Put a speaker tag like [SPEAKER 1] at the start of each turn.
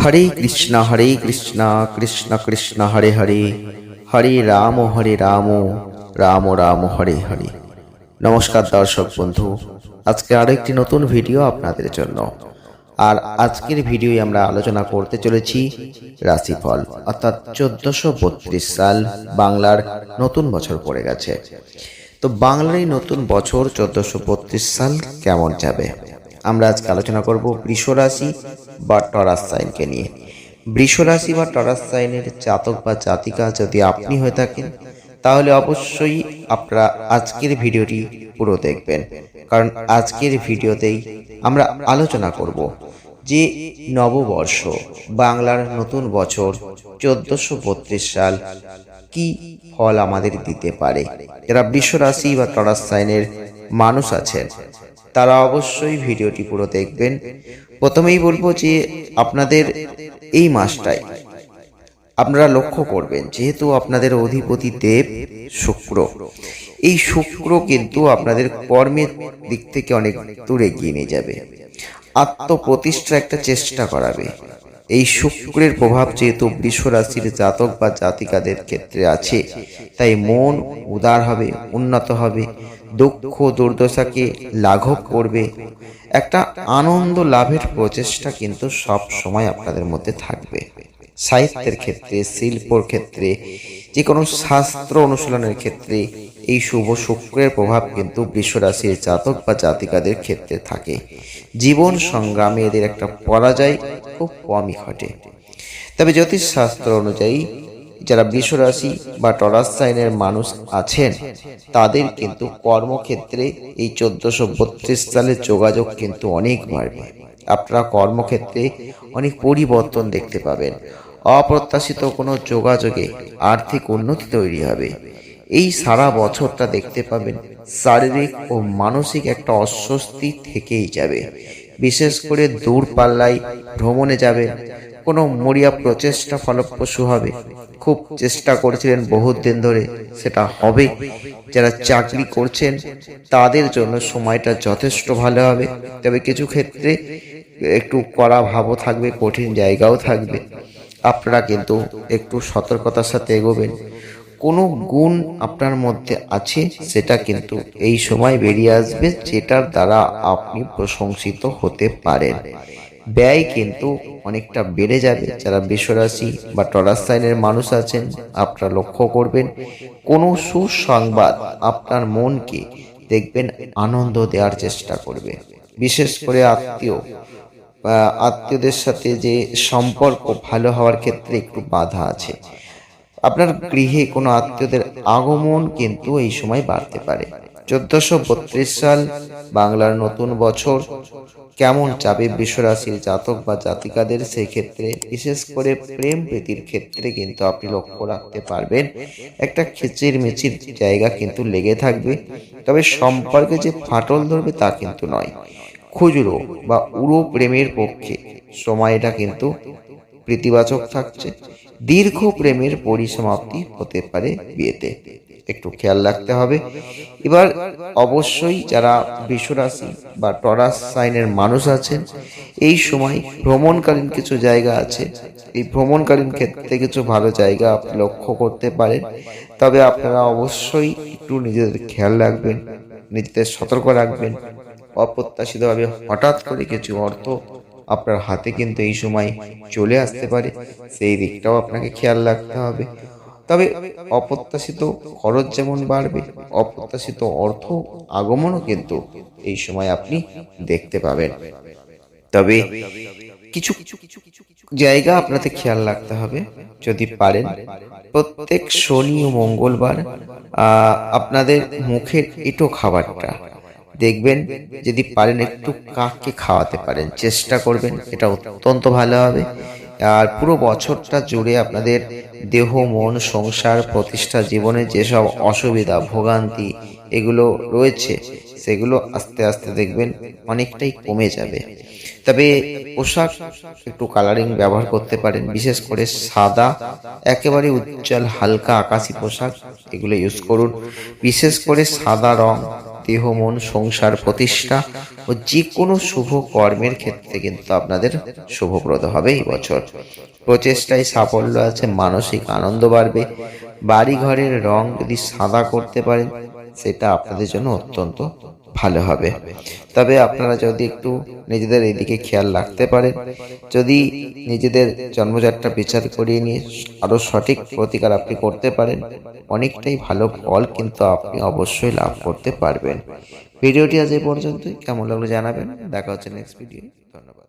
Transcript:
[SPEAKER 1] হরে কৃষ্ণ হরে কৃষ্ণ কৃষ্ণ কৃষ্ণ হরে হরে হরে রাম হরে রাম রাম রাম হরে হরে নমস্কার দর্শক বন্ধু আজকে আরেকটি একটি নতুন ভিডিও আপনাদের জন্য আর আজকের ভিডিওই আমরা আলোচনা করতে চলেছি রাশিফল অর্থাৎ চোদ্দশো সাল বাংলার নতুন বছর পড়ে গেছে তো বাংলার এই নতুন বছর চোদ্দশো সাল কেমন যাবে আমরা আজকে আলোচনা করব বৃষ রাশি বা টরাস সাইনকে নিয়ে বৃষ রাশি বা টরাস সাইনের জাতক বা জাতিকা যদি আপনি হয়ে থাকেন তাহলে অবশ্যই আপনারা আজকের ভিডিওটি পুরো দেখবেন কারণ আজকের ভিডিওতেই আমরা আলোচনা করব যে নববর্ষ বাংলার নতুন বছর চোদ্দশো সাল কি ফল আমাদের দিতে পারে যারা বিশ্বরাশি বা টরাস সাইনের মানুষ আছেন তারা অবশ্যই ভিডিওটি পুরো দেখবেন প্রথমেই বলবো যে আপনাদের এই মাসটায় আপনারা লক্ষ্য করবেন যেহেতু আপনাদের অধিপতি দেব শুক্র এই শুক্র কিন্তু আপনাদের কর্মের দিক থেকে অনেক দূরে এগিয়ে নিয়ে যাবে আত্মপ্রতিষ্ঠা একটা চেষ্টা করাবে এই শুক্রের প্রভাব যেহেতু বৃষ রাশির জাতক বা জাতিকাদের ক্ষেত্রে আছে তাই মন উদার হবে উন্নত হবে দুঃখ দুর্দশাকে লাঘব করবে একটা আনন্দ লাভের প্রচেষ্টা কিন্তু সব সময় আপনাদের মধ্যে থাকবে সাহিত্যের ক্ষেত্রে শিল্পর ক্ষেত্রে যে কোনো শাস্ত্র অনুশীলনের ক্ষেত্রে এই শুভ শুক্রের প্রভাব কিন্তু বৃষরাশির জাতক বা জাতিকাদের ক্ষেত্রে থাকে জীবন সংগ্রামে এদের একটা পরাজয় খুব কমই ঘটে তবে জ্যোতিষশাস্ত্র অনুযায়ী যারা বিশ্বরাশি বা টরাস সাইনের মানুষ আছেন তাদের কিন্তু কর্মক্ষেত্রে এই চোদ্দশো বত্রিশ সালের যোগাযোগ কিন্তু অনেক বাড়বে আপনারা কর্মক্ষেত্রে অনেক পরিবর্তন দেখতে পাবেন অপ্রত্যাশিত কোনো যোগাযোগে আর্থিক উন্নতি তৈরি হবে এই সারা বছরটা দেখতে পাবেন শারীরিক ও মানসিক একটা অস্বস্তি থেকেই যাবে বিশেষ করে দূরপাল্লায় ভ্রমণে যাবে কোনো মরিয়া প্রচেষ্টা ফলপ্রসূ হবে খুব চেষ্টা করেছিলেন দিন ধরে সেটা হবে যারা চাকরি করছেন তাদের জন্য সময়টা যথেষ্ট ভালো হবে তবে কিছু ক্ষেত্রে একটু কড়া ভাবও থাকবে কঠিন জায়গাও থাকবে আপনারা কিন্তু একটু সতর্কতার সাথে এগোবেন কোনো গুণ আপনার মধ্যে আছে সেটা কিন্তু এই সময় বেরিয়ে আসবে যেটার দ্বারা আপনি প্রশংসিত হতে পারেন ব্যয় কিন্তু অনেকটা বেড়ে যাবে যারা বিশ্বরাশি বা টরাস সাইনের মানুষ আছেন আপনারা লক্ষ্য করবেন কোনো সুসংবাদ আপনার মনকে দেখবেন আনন্দ দেওয়ার চেষ্টা করবে বিশেষ করে আত্মীয় আত্মীয়দের সাথে যে সম্পর্ক ভালো হওয়ার ক্ষেত্রে একটু বাধা আছে আপনার গৃহে কোনো আত্মীয়দের আগমন কিন্তু এই সময় বাড়তে পারে চোদ্দশো বত্রিশ সাল বাংলার নতুন বছর কেমন চাপে বিশ্বরাশির জাতক বা জাতিকাদের সেই ক্ষেত্রে বিশেষ করে প্রেম প্রীতির ক্ষেত্রে কিন্তু আপনি লক্ষ্য রাখতে পারবেন একটা খিচির মিচির জায়গা কিন্তু লেগে থাকবে তবে সম্পর্কে যে ফাটল ধরবে তা কিন্তু নয় খুচরো বা উড়ো প্রেমের পক্ষে সময়টা কিন্তু প্রীতিবাচক থাকছে দীর্ঘ প্রেমের পরিসমাপ্তি হতে পারে বিয়েতে একটু খেয়াল রাখতে হবে এবার অবশ্যই যারা বিশ্বরাশি বা টরাস সাইনের মানুষ আছেন এই সময় ভ্রমণকালীন কিছু জায়গা আছে এই ভ্রমণকালীন ক্ষেত্রে কিছু ভালো জায়গা আপনি লক্ষ্য করতে পারেন তবে আপনারা অবশ্যই একটু নিজেদের খেয়াল রাখবেন নিজেদের সতর্ক রাখবেন অপ্রত্যাশিতভাবে হঠাৎ করে কিছু অর্থ আপনার হাতে কিন্তু এই সময় চলে আসতে পারে সেই দিকটাও আপনাকে খেয়াল রাখতে হবে তবে অপ্রত্যাশিত খরচ যেমন বাড়বে অপ্রত্যাশিত অর্থ আগমনও কিন্তু এই সময় আপনি দেখতে পাবেন তবে কিছু কিছু কিছু জায়গা আপনাদের খেয়াল রাখতে হবে যদি পারেন প্রত্যেক শনি ও মঙ্গলবার আপনাদের মুখের এটো খাবারটা দেখবেন যদি পারেন একটু কাককে খাওয়াতে পারেন চেষ্টা করবেন এটা অত্যন্ত ভালো হবে আর পুরো বছরটা জুড়ে আপনাদের দেহ মন সংসার প্রতিষ্ঠা জীবনে যেসব অসুবিধা ভোগান্তি এগুলো রয়েছে সেগুলো আস্তে আস্তে দেখবেন অনেকটাই কমে যাবে তবে পোশাক একটু কালারিং ব্যবহার করতে পারেন বিশেষ করে সাদা একেবারে উজ্জ্বল হালকা আকাশি পোশাক এগুলো ইউজ করুন বিশেষ করে সাদা রং দেহ মন সংসার প্রতিষ্ঠা ও যে কোনো শুভ কর্মের ক্ষেত্রে কিন্তু আপনাদের শুভপ্রদ হবে এই বছর প্রচেষ্টায় সাফল্য আছে মানসিক আনন্দ বাড়বে বাড়ি ঘরের রং যদি সাদা করতে পারেন সেটা আপনাদের জন্য অত্যন্ত ভালো হবে তবে আপনারা যদি একটু নিজেদের এদিকে খেয়াল রাখতে পারেন যদি নিজেদের জন্মযাত্রা বিচার করিয়ে নিয়ে আরও সঠিক প্রতিকার আপনি করতে পারেন অনেকটাই ভালো ফল কিন্তু আপনি অবশ্যই লাভ করতে পারবেন ভিডিওটি আজ এই পর্যন্তই কেমন লাগলো জানাবেন দেখা হচ্ছে নেক্সট ভিডিও ধন্যবাদ